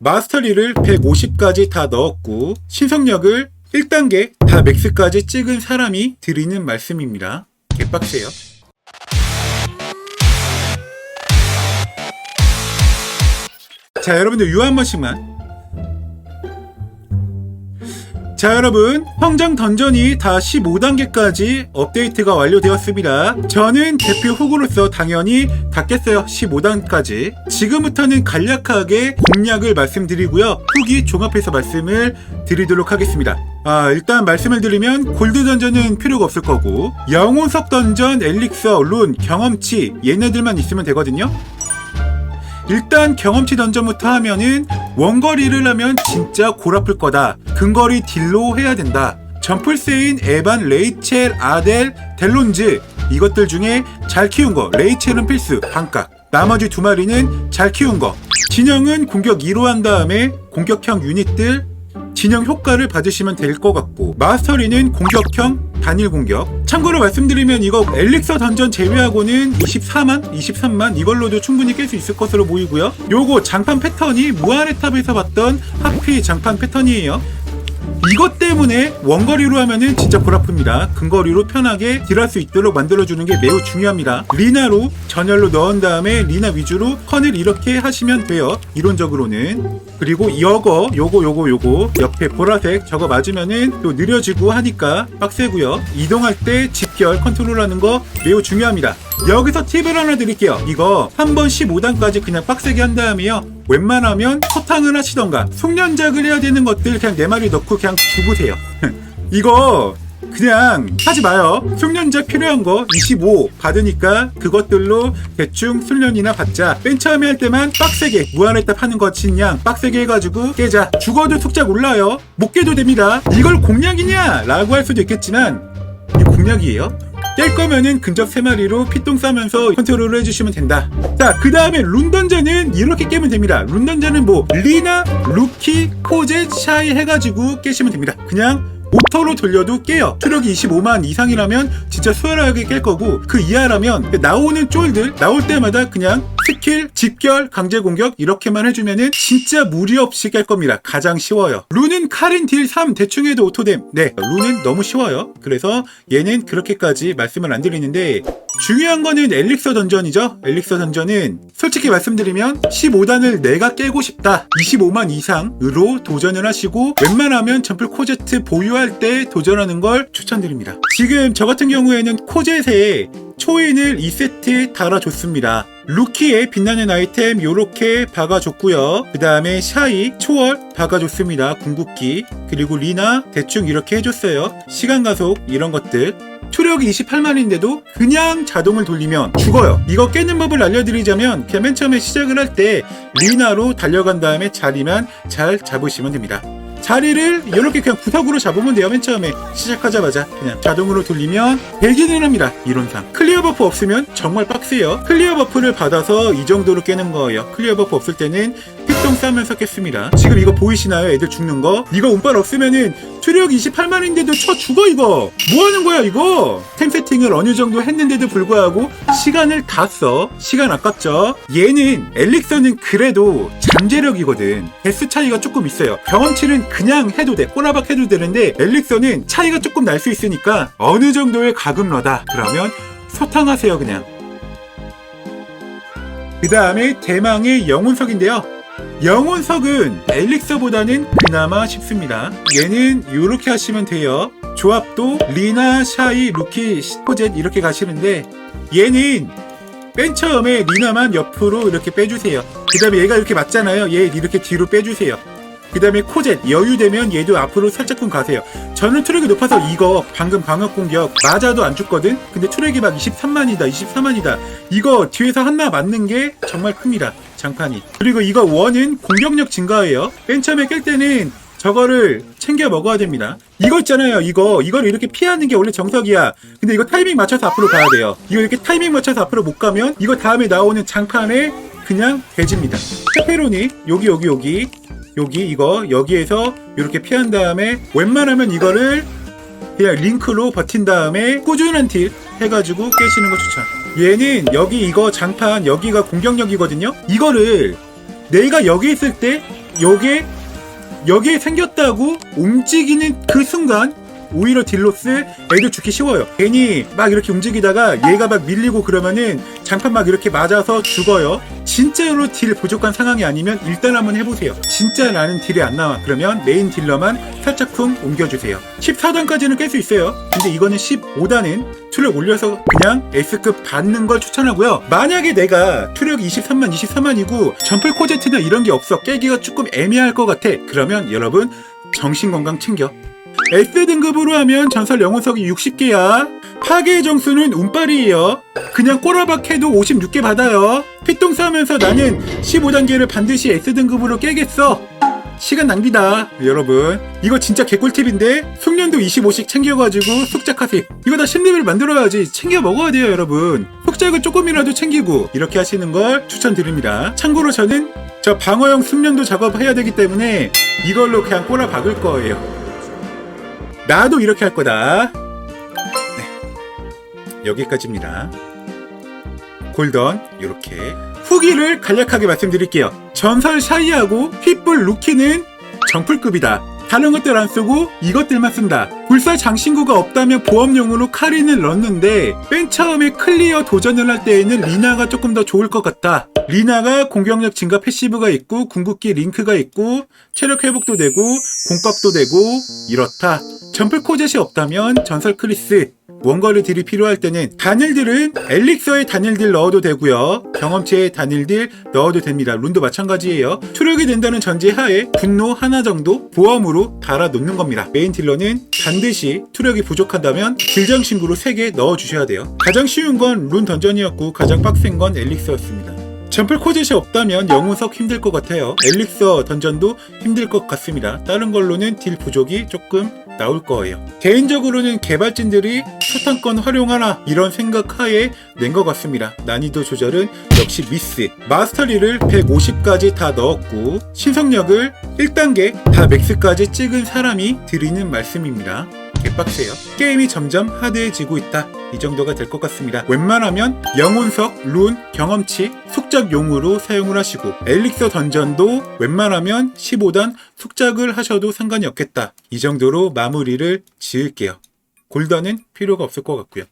마스터리를 150까지 다 넣었고 신성력을 1단계 다 맥스까지 찍은 사람이 드리는 말씀입니다. 개빡세요. 자 여러분들 유한 번씩만 자 여러분. 성장 던전이 다 15단계까지 업데이트가 완료되었습니다. 저는 대표 후보로서 당연히 닫겠어요. 15단까지. 지금부터는 간략하게 공략을 말씀드리고요. 후기 종합해서 말씀을 드리도록 하겠습니다. 아 일단 말씀을 드리면 골드 던전은 필요가 없을 거고 영혼석 던전, 엘릭서, 룬, 경험치 얘네들만 있으면 되거든요. 일단 경험치 던전부터 하면은 원거리를 하면 진짜 골 아플 거다. 근거리 딜로 해야 된다. 점플세인, 에반, 레이첼, 아델, 델론즈. 이것들 중에 잘 키운 거 레이첼은 필수 반값. 나머지 두 마리는 잘 키운 거. 진영은 공격 2로 한 다음에 공격형 유닛들 진영 효과를 받으시면 될 것 같고 마스터리는 공격형 단일 공격. 참고로 말씀드리면 이거 엘릭서 던전 제외하고는 24만 23만 이걸로도 충분히 깰 수 있을 것으로 보이고요. 요거 장판 패턴이 무한의 탑에서 봤던 하피 장판 패턴이에요 이것 때문에 원거리로 하면은 진짜 골 아픕니다. 근거리로 편하게 딜할 수 있도록 만들어주는 게 매우 중요합니다. 리나로 전열로 넣은 다음에 리나 위주로 컨을 이렇게 하시면 돼요. 이론적으로는. 그리고 이거, 요거, 요거, 요거 옆에 보라색 저거 맞으면은 또 느려지고 하니까 빡세고요. 이동할 때 집결 컨트롤하는 거 매우 중요합니다. 여기서 팁을 하나 드릴게요. 이거 한 번 15단까지 그냥 빡세게 한 다음에요. 웬만하면 소탕을 하시던가 숙련작을 해야 되는 것들 그냥 네 마리 넣고 그냥 두고세요. 이거 그냥 하지 마요. 숙련작 필요한 거 25 받으니까 그것들로 대충 숙련이나 받자. 맨 처음에 할 때만 빡세게 무한했답 하는 것이냥 빡세게 해가지고 깨자. 죽어도 숙작 올라요. 못 깨도 됩니다. 이걸 공략이냐? 라고 할 수도 있겠지만 이 공략이에요. 깰 거면은 근접 3마리로 피똥 싸면서 컨트롤을 해주시면 된다. 자, 그 다음에 룬던전은 이렇게 깨면 됩니다. 룬던전은 뭐, 리나, 루키, 코제, 샤이 해가지고 깨시면 됩니다. 그냥 오토로 돌려도 깨요. 투력이 25만 이상이라면 진짜 수월하게 깰 거고 그 이하라면 나오는 쫄들 나올 때마다 그냥 스킬, 집결, 강제 공격 이렇게만 해주면은 진짜 무리 없이 깰 겁니다. 가장 쉬워요. 룬은 카린 딜 3 대충 해도 오토댐. 네, 룬은 너무 쉬워요. 그래서 얘는 그렇게까지 말씀을 안 드리는데 중요한 거는 엘릭서 던전이죠. 엘릭서 던전은 솔직히 말씀드리면 15단을 내가 깨고 싶다. 25만 이상으로 도전을 하시고 웬만하면 점플 코제트 보유할 때 도전하는 걸 추천드립니다. 지금 저 같은 경우에는 코젯에 초인을 2세트 달아줬습니다. 루키에 빛나는 아이템 요렇게 박아줬고요. 그 다음에 샤이 초월 박아줬습니다. 궁극기 그리고 리나 대충 이렇게 해줬어요. 시간 가속 이런 것들 투력이 28만인데도 그냥 자동을 돌리면 죽어요. 이거 깨는 법을 알려드리자면 맨 처음에 시작을 할 때 리나로 달려간 다음에 자리만 잘 잡으시면 됩니다. 자리를 이렇게 그냥 구석으로 잡으면 돼요. 맨 처음에 시작하자마자 그냥 자동으로 돌리면 되기는 합니다. 이론상. 클리어 버프 없으면 정말 빡세요. 클리어 버프를 받아서 이 정도로 깨는 거예요. 클리어 버프 없을 때는 피똥 싸면서 깼습니다. 지금 이거 보이시나요? 애들 죽는 거? 이거 운빨 없으면은 투력 28만인데도 쳐 죽어 이거. 뭐 하는 거야 이거? 템 세팅을 어느 정도 했는데도 불구하고 시간을 다 써. 시간 아깝죠? 얘는 엘릭서는 그래도 잠재력이거든. 개수 차이가 조금 있어요. 경험치는 그냥 해도 돼. 꼬라박 해도 되는데 엘릭서는 차이가 조금 날 수 있으니까 어느 정도의 가금러다. 그러면 소탕하세요 그냥. 그 다음에 대망의 영혼석인데요. 영혼석은 엘릭서보다는 그나마 쉽습니다. 얘는 이렇게 하시면 돼요. 조합도 리나, 샤이, 루키, 시코젯 이렇게 가시는데 얘는 맨 처음에 리나만 옆으로 이렇게 빼주세요. 그 다음에 얘가 이렇게 맞잖아요. 얘 이렇게 뒤로 빼주세요. 그 다음에 코젯 여유되면 얘도 앞으로 살짝끔 가세요. 저는 투력이 높아서 이거 방금 방역 공격 맞아도 안 죽거든. 근데 투력이 막 23만이다, 24만이다. 이거 뒤에서 한나 맞는 게 정말 큽니다. 장판이. 그리고 이거 원은 공격력 증가예요. 맨 처음에 깰 때는 저거를 챙겨 먹어야 됩니다. 이거 있잖아요. 이거 이걸 이렇게 피하는 게 원래 정석이야. 근데 이거 타이밍 맞춰서 앞으로 가야 돼요. 이거 이렇게 타이밍 맞춰서 앞으로 못 가면 이거 다음에 나오는 장판에 그냥 돼집니다. 페페로니 여기 여기 여기 여기 이거 여기에서 이렇게 피한 다음에 웬만하면 이거를 그냥 링크로 버틴 다음에 꾸준한 딜 해가지고 깨시는 거 추천. 얘는 여기 이거 장판 여기가 공격력이거든요. 이거를 내가 여기 있을 때 요게 여기에 생겼다고 움직이는 그 순간 오히려 딜로스 애들 죽기 쉬워요. 괜히 막 이렇게 움직이다가 얘가 막 밀리고 그러면은 장판 막 이렇게 맞아서 죽어요. 진짜로 딜 부족한 상황이 아니면 일단 한번 해보세요. 진짜 나는 딜이 안 나와. 그러면 메인 딜러만 살짝쿵 옮겨주세요. 14단까지는 깰 수 있어요. 근데 이거는 15단은 투력 올려서 그냥 S급 받는 걸 추천하고요. 만약에 내가 투력이 23만, 24만이고 점플 코제트나 이런 게 없어 깨기가 조금 애매할 것 같아. 그러면 여러분 정신건강 챙겨. S 등급으로 하면 전설 영혼석이 60개야. 파괴의 정수는 운빨이에요. 그냥 꼬라박 해도 56개 받아요. 피똥 싸면서 나는 15단계를 반드시 S 등급으로 깨겠어. 시간 낭비다, 여러분. 이거 진짜 개꿀팁인데 숙련도 25씩 챙겨가지고 숙작하세요. 이거 다 10레벨 만들어야지 챙겨 먹어야 돼요, 여러분. 숙작을 조금이라도 챙기고 이렇게 하시는 걸 추천드립니다. 참고로 저는 저 방어용 숙련도 작업해야 되기 때문에 이걸로 그냥 꼬라 박을 거예요. 나도 이렇게 할 거다. 네. 여기까지입니다. 골던 이렇게 후기를 간략하게 말씀드릴게요. 전설 샤이하고 휘뿔 루키는 정풀급이다. 다른 것들 안 쓰고 이것들만 쓴다. 불사 장신구가 없다면 보험용으로 카린을 넣었는데 맨 처음에 클리어 도전을 할 때에는 리나가 조금 더 좋을 것 같다. 리나가 공격력 증가 패시브가 있고 궁극기 링크가 있고 체력 회복도 되고 공값도 되고 이렇다. 점플 코젯이 없다면 전설 크리스 원거리 딜이 필요할 때는 단일딜은 엘릭서에 단일딜 넣어도 되고요. 경험치에 단일딜 넣어도 됩니다. 룬도 마찬가지예요. 투력이 된다는 전제 하에 분노 하나 정도 보험으로 달아 놓는 겁니다. 메인 딜러는 반드시 투력이 부족하다면 딜장 신구로 3개 넣어 주셔야 돼요. 가장 쉬운 건 룬 던전이었고 가장 빡센 건 엘릭서였습니다. 점플 코젯이 없다면 영웅석 힘들 것 같아요. 엘릭서 던전도 힘들 것 같습니다. 다른 걸로는 딜 부족이 조금 나올 거예요. 개인적으로는 개발진들이 초탄권 활용하나 이런 생각하에 낸 것 같습니다. 난이도 조절은 역시 미스. 마스터리를 150까지 다 넣었고 신성력을 1단계 다 맥스까지 찍은 사람이 드리는 말씀입니다. 개빡세요. 게임이 점점 하드해지고 있다. 이 정도가 될 것 같습니다. 웬만하면 영혼석, 룬, 경험치, 숙작 용으로 사용을 하시고 엘릭서 던전도 웬만하면 15단 숙작을 하셔도 상관이 없겠다. 이 정도로 마무리를 지을게요. 골던은 필요가 없을 것 같고요.